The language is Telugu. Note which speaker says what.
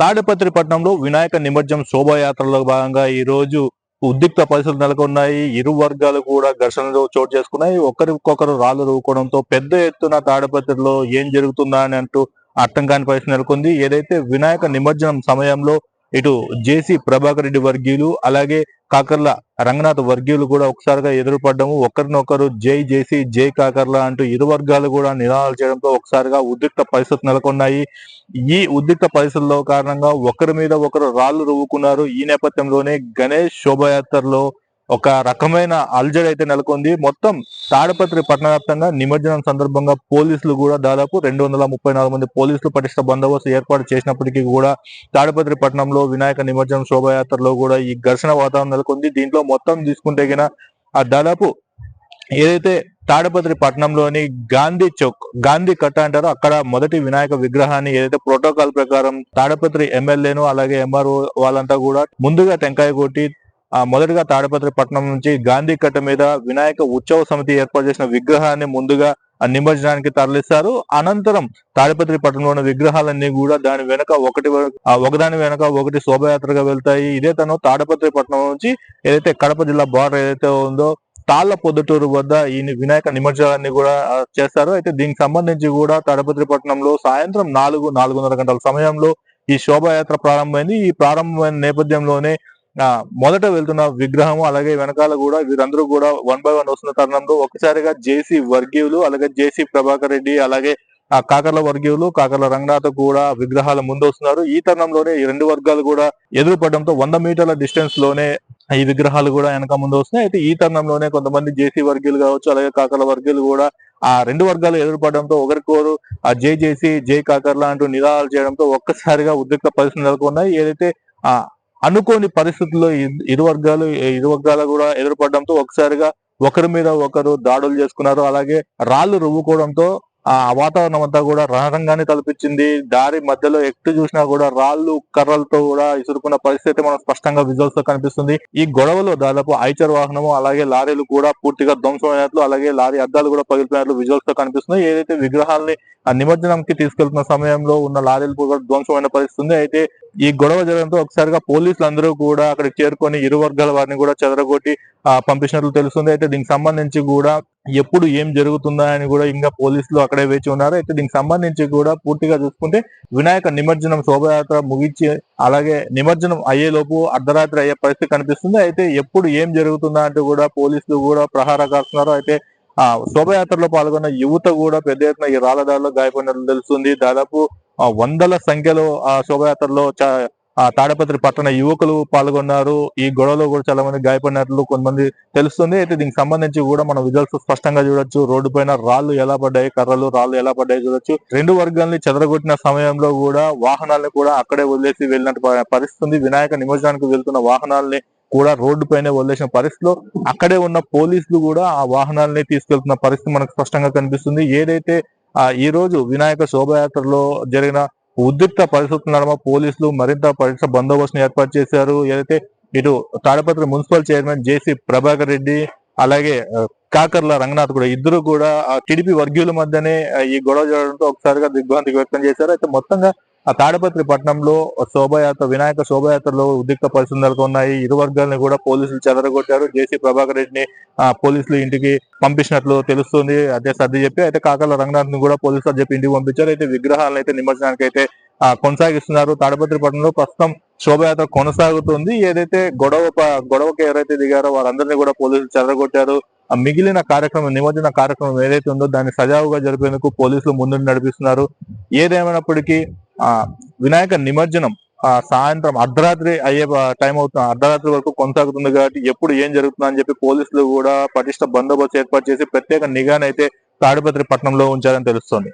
Speaker 1: తాడిపత్రి పట్టణంలో వినాయక నిమజ్జనం శోభాయాత్రలో భాగంగా ఈ రోజు ఉద్రిక్త పరిస్థితులు నెలకొన్నాయి. ఇరు వర్గాలు కూడా ఘర్షణలు చోటు చేసుకున్నాయి. ఒకరికొకరు రాళ్ళు రూకోవడంతో పెద్ద ఎత్తున తాడిపత్రిలో ఏం జరుగుతుందా అని అంటూ అర్థం కాని పరిస్థితి నెలకొంది. ఏదైతే వినాయక నిమజ్జనం సమయంలో ఇటు జేసీ ప్రభాకర్ రెడ్డి వర్గీయులు అలాగే కాకర్ల రంగనాథ్ వర్గీయులు కూడా ఒకసారిగా ఎదురుపడ్డము. ఒకరినొకరు జై జేసీ జై కాకర్ల అంటూ ఇరు వర్గాలు కూడా నినాదాలు చేయడంతో ఒకసారిగా ఉద్రిక్త పరిస్థితులు నెలకొన్నాయి. ఈ ఉద్రిక్త పరిస్థితుల్లో కారణంగా ఒకరి మీద ఒకరు రాళ్ళు రువ్వుకున్నారు. ఈ నేపథ్యంలోనే గణేష్ శోభయాత్రలో ఒక రకమైన అల్జడి అయితే నెలకొంది. మొత్తం తాడపత్రి పట్టణ వ్యాప్తంగా నిమజ్జనం సందర్భంగా పోలీసులు కూడా దాదాపు రెండు వందల ముప్పై నాలుగు మంది పోలీసులు పటిష్ట బందోబస్తు ఏర్పాటు చేసినప్పటికీ కూడా తాడపత్రి పట్టణంలో వినాయక నిమజ్జనం శోభయాత్రలో కూడా ఈ ఘర్షణ వాతావరణం నెలకొంది. దీంట్లో మొత్తం తీసుకుంటే గిన ఆ దాదాపు ఏదైతే తాడపత్రి పట్టణంలోని గాంధీ చౌక్ గాంధీ కట్ట అంటారో అక్కడ మొదటి వినాయక విగ్రహాన్ని ఏదైతే ప్రోటోకాల్ ప్రకారం తాడపత్రి ఎమ్మెల్యేను అలాగే ఎంఆర్ఓ వాళ్ళంతా కూడా ముందుగా టెంకాయ కొట్టి మొదటిగా తాడపత్రి పట్టణం నుంచి గాంధీ కట్ట మీద వినాయక ఉత్సవ సమితి ఏర్పాటు చేసిన విగ్రహాన్ని ముందుగా ఆ నిమజ్జనానికి తరలిస్తారు. అనంతరం తాడిపత్రి పట్టణంలోని విగ్రహాలన్నీ కూడా దాని వెనక ఒకటి ఒకదాని వెనక ఒకటి శోభయాత్రగా వెళ్తాయి. ఇదే తను తాడపత్రి పట్టణం నుంచి ఏదైతే కడప జిల్లా బార్డర్ ఏదైతే ఉందో తాళ్ళ పొద్దుటూరు వద్ద ఈ వినాయక నిమజ్జనాన్ని కూడా చేస్తారు. అయితే దీనికి సంబంధించి కూడా తాడపత్రి పట్టణంలో సాయంత్రం నాలుగు నాలుగున్నర గంటల సమయంలో ఈ శోభాయాత్ర ప్రారంభమైంది. ఈ ప్రారంభమైన నేపథ్యంలోనే మొదట వెళ్తున్న విగ్రహం అలాగే వెనకాల కూడా వీరందరూ కూడా వన్ బై వన్ వస్తున్న తరుణంలో ఒకసారిగా జేసీ వర్గీయులు అలాగే జేసీ ప్రభాకర్ రెడ్డి అలాగే ఆ కాకర్ల వర్గీయులు కాకర్ల రంగనాథ్ కూడా విగ్రహాల ముందు వస్తున్నారు. ఈ తరుణంలోనే ఈ రెండు వర్గాలు కూడా ఎదురుపడడంతో వంద మీటర్ల డిస్టెన్స్లోనే ఈ విగ్రహాలు కూడా వెనక ముందు వస్తున్నాయి. అయితే ఈ తరుణంలోనే కొంతమంది జేసీ వర్గీయులు కావచ్చు అలాగే కాకర్ల వర్గీయులు కూడా ఆ రెండు వర్గాలు ఎదురుపడడంతో ఒకరికొకరు ఆ జే జేసీ జై కాకర్ల అంటూ నిరాహాలు చేయడంతో ఒక్కసారిగా ఉద్రిక్త పరిస్థితులు నెలకొన్నాయి. ఏదైతే ఆ అనుకోని పరిస్థితుల్లో ఇరు వర్గాలు ఇరు వర్గాలు కూడా ఎదురుపడడంతో ఒకసారిగా ఒకరి మీద ఒకరు దాడులు చేసుకున్నారు. అలాగే రాళ్ళు రువ్వుకోవడంతో ఆ వాతావరణం అంతా కూడా రణరంగాన్ని తలపించింది. దారి మధ్యలో ఎటు చూసినా కూడా రాళ్ళు కర్రలతో కూడా ఇసురుకున్న పరిస్థితి మనం స్పష్టంగా విజువల్స్లో కనిపిస్తుంది. ఈ గొడవలో దాదాపు ఐచర్ వాహనము అలాగే లారీలు కూడా పూర్తిగా ధ్వంసమైనట్లు అలాగే లారీ అద్దాలు కూడా పగిలిపోయినట్లు విజువల్స్లో కనిపిస్తున్నాయి ఏదైతే విగ్రహాల్ని ఆ నిమజ్జనంకి తీసుకెళ్తున్న సమయంలో ఉన్న లారీలు కూడా ధ్వంసమైన పరిస్థితి అయితే ఈ గొడవ జరగడంతో ఒకసారిగా పోలీసులు అందరూ కూడా అక్కడికి చేరుకొని ఇరు వర్గాల వారిని కూడా చెదరగొట్టి పంపించినట్లు తెలుస్తుంది. అయితే దీనికి సంబంధించి కూడా ఎప్పుడు ఏం జరుగుతుందా అని కూడా ఇంకా పోలీసులు అక్కడే వేచి ఉన్నారు. అయితే దీనికి సంబంధించి కూడా పూర్తిగా చూసుకుంటే వినాయక నిమజ్జనం శోభయాత్ర ముగించి అలాగే నిమజ్జనం అయ్యేలోపు అర్ధరాత్రి అయ్యే పరిస్థితి కనిపిస్తుంది. అయితే ఎప్పుడు ఏం జరుగుతుందా అంటూ కూడా పోలీసులు కూడా ప్రహార కాస్తున్నారు. అయితే ఆ శోభయాత్రలో పాల్గొన్న యువత కూడా పెద్ద ఎత్తున ఈ రాళ్ళదారిలో గాయపడినట్లు తెలుస్తుంది. దాదాపు వందల సంఖ్యలో ఆ శోభయాత్రలో చా- ఆ తాడపత్రి పట్టణ యువకులు పాల్గొన్నారు. ఈ గొడవలో కూడా చాలా మంది గాయపడినట్లు కొంతమంది తెలుస్తుంది. అయితే దీనికి సంబంధించి కూడా మనం రిజల్ట్స్ స్పష్టంగా చూడొచ్చు. రోడ్డు పైన రాళ్ళు ఎలా పడ్డాయి కర్రలు రాళ్ళు ఎలా పడ్డాయి చూడొచ్చు. రెండు వర్గాల్ని చెదరగొట్టిన సమయంలో కూడా వాహనాలను కూడా అక్కడే వదిలేసి వెళ్ళినట్టు పరిస్థితుంది. పరిస్థితి వినాయక నిమజ్జనానికి వెళ్తున్న వాహనాల్ని కూడా రోడ్డు పైన వదిలేసిన పరిస్థితిలో అక్కడే ఉన్న పోలీసులు కూడా ఆ వాహనాలని తీసుకెళ్తున్న పరిస్థితి మనకు స్పష్టంగా కనిపిస్తుంది. ఏదైతే ఈ రోజు వినాయక శోభయాత్రలో జరిగిన ఉద్రిక్త పరిస్థితుల నడమ పోలీసులు మరింత పరీక్ష బందోబస్తును ఏర్పాటు చేశారు. ఏదైతే ఇటు Tadipatri municipal chairman JC Prabhakar Reddy అలాగే కాకర్ల రంగనాథ్ కూడా ఇద్దరు కూడా టీడీపీ వర్గీయుల మధ్యనే ఈ గొడవ జరగడంతో ఒకసారిగా దిగ్భ్రాంతికి వ్యక్తం చేశారు. అయితే మొత్తంగా ఆ తాడపత్రి పట్టణంలో శోభయాత్ర వినాయక శోభయాత్రలో ఉద్రిక్త పరిస్థితులు ఉన్నాయి ఇరు వర్గాలను కూడా పోలీసులు చెదరగొట్టారు. జేసీ ప్రభాకర్ రెడ్డిని ఆ పోలీసులు ఇంటికి పంపించినట్లు తెలుస్తుంది. అదే సర్ది చెప్పి అయితే కాకల రంగనాథ్ని కూడా పోలీసులు చెప్పి ఇంటికి పంపించారు. అయితే విగ్రహాలను అయితే నిమజ్జనానికి అయితే కొనసాగిస్తున్నారు. తాడపత్రి పట్టణంలో ప్రస్తుతం శోభయాత్ర కొనసాగుతుంది. ఏదైతే గొడవ గొడవకి ఎవరైతే దిగారో వారందరినీ కూడా పోలీసులు చెదరగొట్టారు. ఆ మిగిలిన కార్యక్రమం నిమజ్జన కార్యక్రమం ఏదైతే ఉందో దాన్ని సజావుగా జరిపేందుకు పోలీసులు ముందు నడిపిస్తున్నారు. ఏదేమైనప్పటికీ ఆ వినాయక నిమజ్జనం ఆ సాయంత్రం అర్ధరాత్రి అయ్యే టైం అవుతుంది అర్ధరాత్రి వరకు కొనసాగుతుంది కాబట్టి ఎప్పుడు ఏం జరుగుతుందని అని చెప్పి పోలీసులు కూడా పటిష్ట బందోబస్తు ఏర్పాటు చేసి ప్రత్యేక నిఘానైతే తాడిపత్రి పట్టణంలో ఉంచారని తెలుస్తోంది.